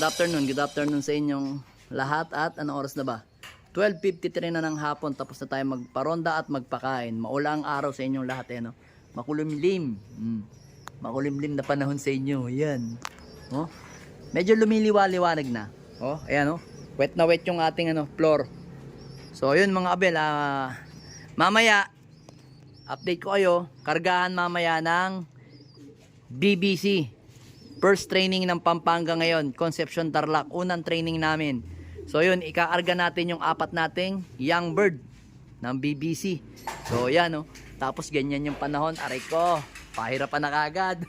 Good afternoon, good afternoon sa inyong lahat at anong oras na ba? 12.53 na ng hapon tapos na tayo magparonda at magpakain. Maula ang araw sa inyong lahat eh no. Makulimlim. Mm. Makulimlim na panahon sa inyo. Yan. Oh. Medyo lumiliwa-liwanag na. Oh, ayan oh. Wet na wet yung ating ano, floor. So yun mga abel, ah, mamaya update ko kayo, kargahan mamaya ng BBC. First training ng Pampanga ngayon, Concepcion Tarlac, unang training namin. So yun, ikaarga natin yung apat nating young bird ng BBC. So yan oh. Tapos ganyan yung panahon, aray ko, pahirapan na kagad.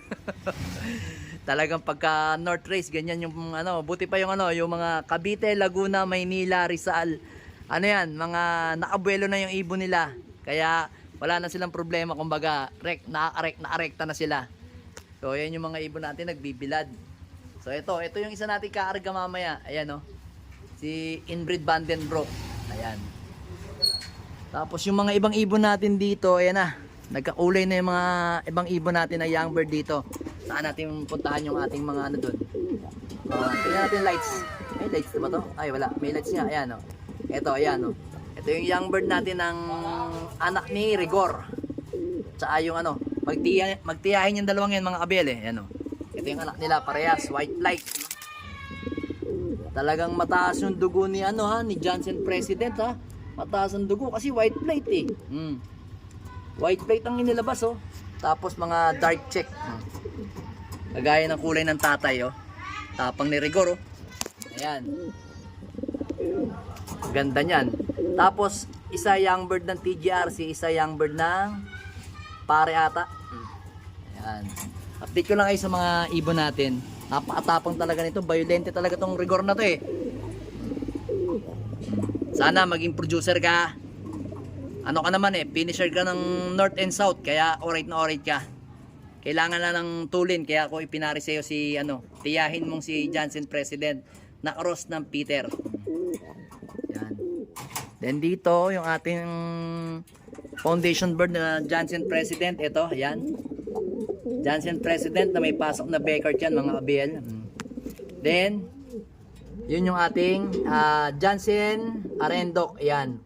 Talagang pagka North Race, ganyan yung ano, buti pa yung ano, yung mga Cavite, Laguna, Maynila, Rizal. Ano yan, mga nakabuelo na yung ibon nila. Kaya wala na silang problema, kumbaga, rek, na-arek, na-arekta na sila. So, yan yung mga ibon natin nagbibilad. So, ito, ito yung isa natin kaarga mamaya. Ayan, oh. Si Inbreed Vandenbroek. Ayan. Tapos yung mga ibang ibon natin dito, ayan na. Nagkakulay na yung mga ibang ibon natin na young bird dito. Saan natin puntahan yung ating mga ano doon? Uh, tingnan natin lights. May lights ba to? Ay, wala. May lights nga. Ayan, oh. Ito, ayan, oh. Ito yung young bird natin ng anak ni Rigor. Tsaka yung ano, magtiya, magtiyahin yung dalawang yan mga kabel eh. Oh. Ito yung anak nila, parehas, white light. Talagang mataas yung dugo ni ano ha, ni Johnson President ha. Mataas ang dugo kasi white plate eh. Mm. White plate ang inilabas oh. Tapos mga dark check. Kagaya ng kulay ng tatay oh. Tapang ni Rigor oh. Ayan. Ganda niyan. Tapos isa young bird ng TGRC, isa young bird ng pare ata. Mm. Ayan. Update ko lang kayo sa mga ibon natin. Napakatapang talaga nito. Violente talaga tong rigor na to eh. Sana maging producer ka. Ano ka naman eh, finisher ka ng North and South. Kaya alright na alright ka. Kailangan na ng tulin. Kaya ako ipinari sa'yo si ano, tiyahin mong si Johnson President na cross ng Peter. Yan. Then dito, yung ating foundation bird na Johnson President. Ito, yan. Johnson President na may pasok na Becker dyan, mga abel. Mm. Then, yun yung ating ah, Johnson Arendok. Ayan.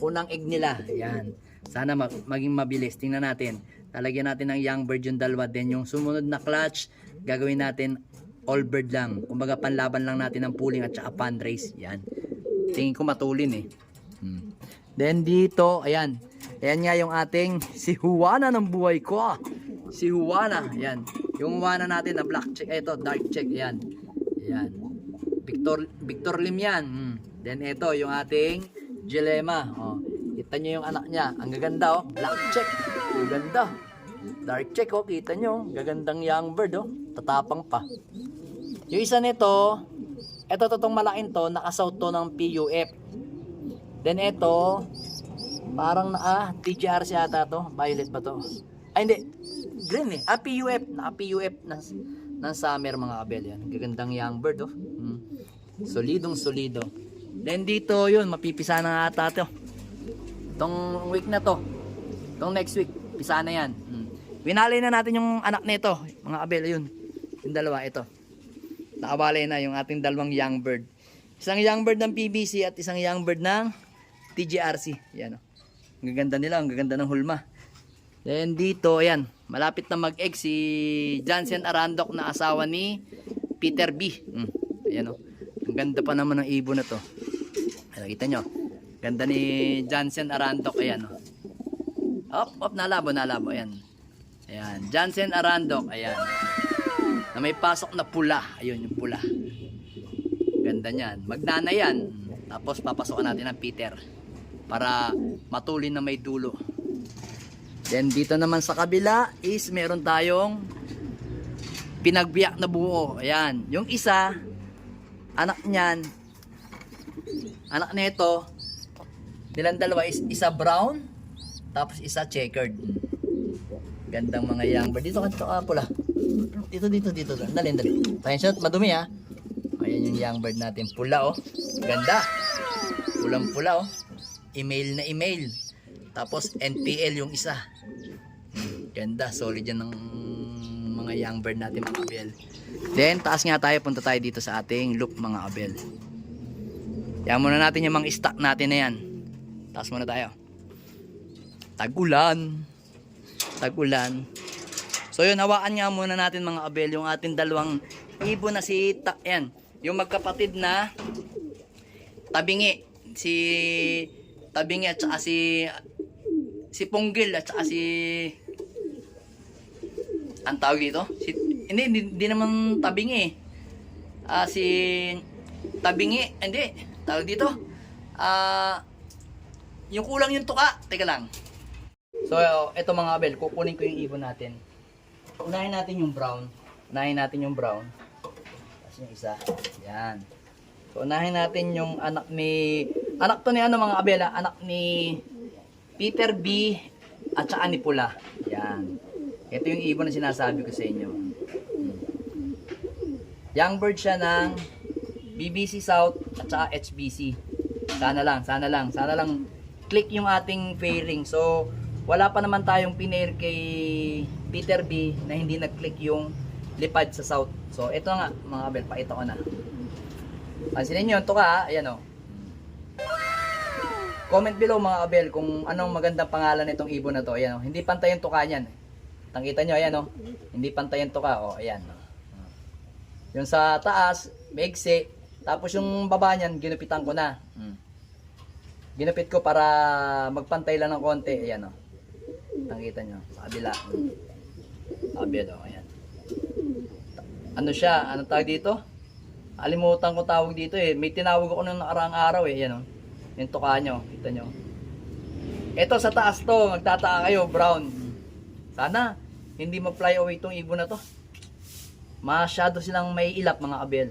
Unang egg nila. Ayan. Sana mag- maging mabilis. Tingnan natin. Talagyan natin ng young bird yung dalawa. Then yung sumunod na clutch, gagawin natin all bird lang. Kumbaga panlaban lang natin ng pooling at saka fundraise. Yan. Tingin ko matulin eh. Hmm. Then dito, ayan. Ayan nga yung ating si Juana ng buhay ko. Si Juana, ayan. Yung Juana natin na black check, ito dark check, ayan. Ayan. Victor Victor Lim yan. Hmm. Then ito yung ating Dilema. Oh. Kita nyo yung anak niya. Ang gaganda oh. Black check. Ang ganda. Dark check oh. Kita nyo. Gagandang young bird oh. Tatapang pa. Yung isa nito, ito totong malaking to, nakasout to ng PUF. Then ito, parang ah, TGRC ata to. Violet ba to? Ay hindi, green eh. Ah, PUF. Naka PUF ng, ng summer mga kabel yan. Gagandang young bird oh. Hmm. Solidong solido. Then dito yun, mapipisa na ata to. Itong week na to. Itong next week, pisa na yan. Hmm. Winalay na natin yung anak nito, mga kabel, yun. Yung dalawa, ito. Nakabalay na yung ating dalawang young bird. Isang young bird ng PBC at isang young bird ng TGRC. Yan o. Ang gaganda nila, ang gaganda ng hulma. Then dito, ayan, malapit na mag-egg si Johnson Arandok na asawa ni Peter B. Mm, ayan o. Ang ganda pa naman ng ibon na to. Ayan, kita nyo. Ganda ni Johnson Arandok. Ayan o. Op, op, nalabo, nalabo. Ayan. Ayan. Johnson Arandok. Ayan. Na may pasok na pula. Ayun, yung pula. Ganda niyan. Magnana yan. Tapos papasokan natin ng Peter. Para matulin na may dulo. Then dito naman sa kabila is meron tayong pinagbiyak na buo. Ayan. Yung isa, anak niyan, anak nito, nilang dalawa is isa brown, tapos isa checkered. Gandang mga young bird. Dito ka, dito ka, pula. Dito, dito, dito. Dali, dali. Pasensya, madumi ha. Ayan yung young bird natin. Pula oh. Ganda. Pulang pula oh. Email na email. Tapos NPL yung isa. Ganda. Solid yan ng mga young bird natin mga abel. Then, taas nga tayo, punta tayo dito sa ating loop mga abel. Yan muna natin yung mga stock natin na yan. Taas muna tayo. Tagulan. Tagulan. So yun, hawaan nga muna natin mga abel yung ating dalawang ibon na si Ta yan, yung magkapatid na tabingi. Si tabingi at saka si si Ponggil at saka si ang tawag dito? Si, hindi, hindi, hindi naman tabingi eh. Ah, si tabingi, hindi, tawag dito. Ah, yung kulang yung tuka. Teka lang. So, eto mga abel, kukunin ko yung ibon natin. Unahin natin yung brown. Unahin natin yung brown. Tapos yung isa. Yan. So, unahin natin yung anak ni... Anak to ni ano mga abela? Anak ni Peter B. At saka ni Pula. Yan. Ito yung ibon na sinasabi ko sa inyo. Young bird siya ng BBC South at saka HBC. Sana lang, sana lang, sana lang click yung ating pairing. So, wala pa naman tayong pinair kay Peter B na hindi nag-click yung lipad sa South. So, ito nga mga abel, pakita ko na. Pansinin nyo, ito ka, ayan o. Comment below mga abel kung anong magandang pangalan nitong ibon na to. Ayan o, hindi pantay yung tuka niyan. Tangkita nyo, ayan o. Hindi pantay yung tuka, o, ayan o. Yung sa taas, maigsi. Tapos yung baba niyan, ginupitan ko na. Ginupit ko para magpantay lang ng konti. Ayan o. Nakita nyo. Sa kabila. Kabila o. Ayan. Ano siya? Ano tawag dito? Alimutan ko tawag dito eh. May tinawag ako nung nakaraang araw eh. Ayan o. Yung tuka nyo. Kita nyo. Ito sa taas to. Magtataka kayo. Brown. Sana hindi mag-fly away itong ibon na to. Masyado silang may ilap mga abel.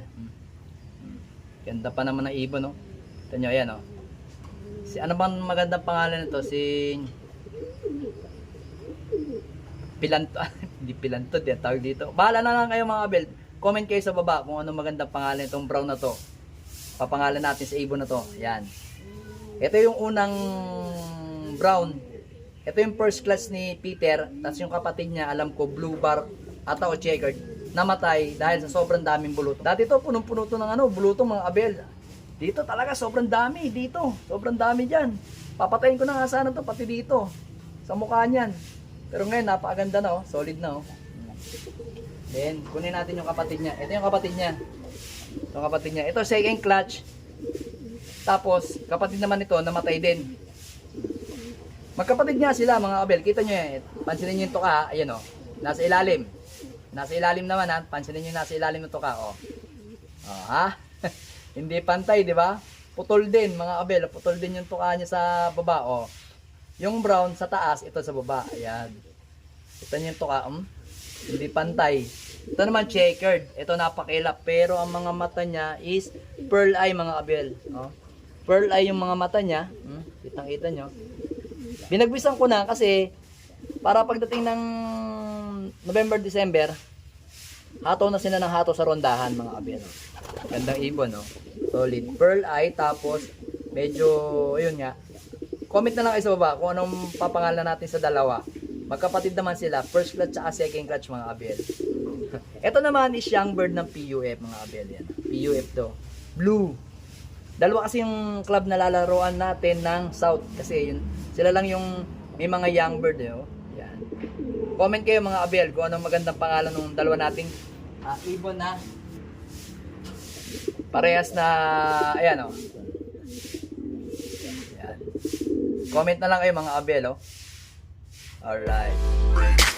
Ganda pa naman ng ibon, no? Ito nyo, ayan, oh. Si, ano bang magandang pangalan nito? Si... Pilanto, hindi pilanto, di tawag dito. Bahala na lang kayo mga abel. Comment kayo sa baba kung ano magandang pangalan itong brown na to. Papangalan natin sa ibon na to. Ayan. Ito yung unang brown. Ito yung first class ni Peter. Tapos yung kapatid niya, alam ko, blue bar ata o checkered namatay dahil sa sobrang daming buluto. Dati to punong-puno to ng ano, buluto mga abel. Dito talaga sobrang dami dito. Sobrang dami diyan. Papatayin ko na nga sana to pati dito. Sa mukha niyan. Pero ngayon napakaganda na oh, solid na oh. Then kunin natin yung kapatid niya. Ito yung kapatid niya. Yung kapatid niya. Ito second clutch. Tapos kapatid naman ito namatay din. Magkapatid nga sila mga abel. Kita nyo yan. Pansinin nyo yung tuka. Ayan oh. Nasa ilalim. Nasa ilalim naman ha. Pansinin nyo nasa ilalim ng tuka. Oh. Oh, ha? Hindi pantay, di ba? Putol din, mga abel. Putol din yung tuka niya sa baba. Oh. Yung brown sa taas, ito sa baba. Ayan. Ito yung tuka. Um, hindi pantay. Ito naman checkered. Ito napakilap. Pero ang mga mata niya is pearl eye, mga abel. Oh. Pearl eye yung mga mata niya. Hmm? Kitang-kita nyo. Binagwisan ko na kasi para pagdating ng November, December, hataw na sila ng hataw sa rondahan mga abel. Gandang ibon, no? Solid. Pearl eye, tapos medyo, ayun nga. Comment na lang kayo sa baba kung anong papangalan natin sa dalawa. Magkapatid naman sila, first clutch at second clutch mga abel. Ito naman is young bird ng PUF mga abel. Yan. PUF to. Blue. Dalawa kasi yung club na lalaroan natin ng South. Kasi yun, sila lang yung may mga young bird. Eh, oh. Yan. Comment kayo mga abel kung anong magandang pangalan ng dalawa nating ah, ibon na parehas na ayan oh. Comment na lang kayo mga abel oh. Alright.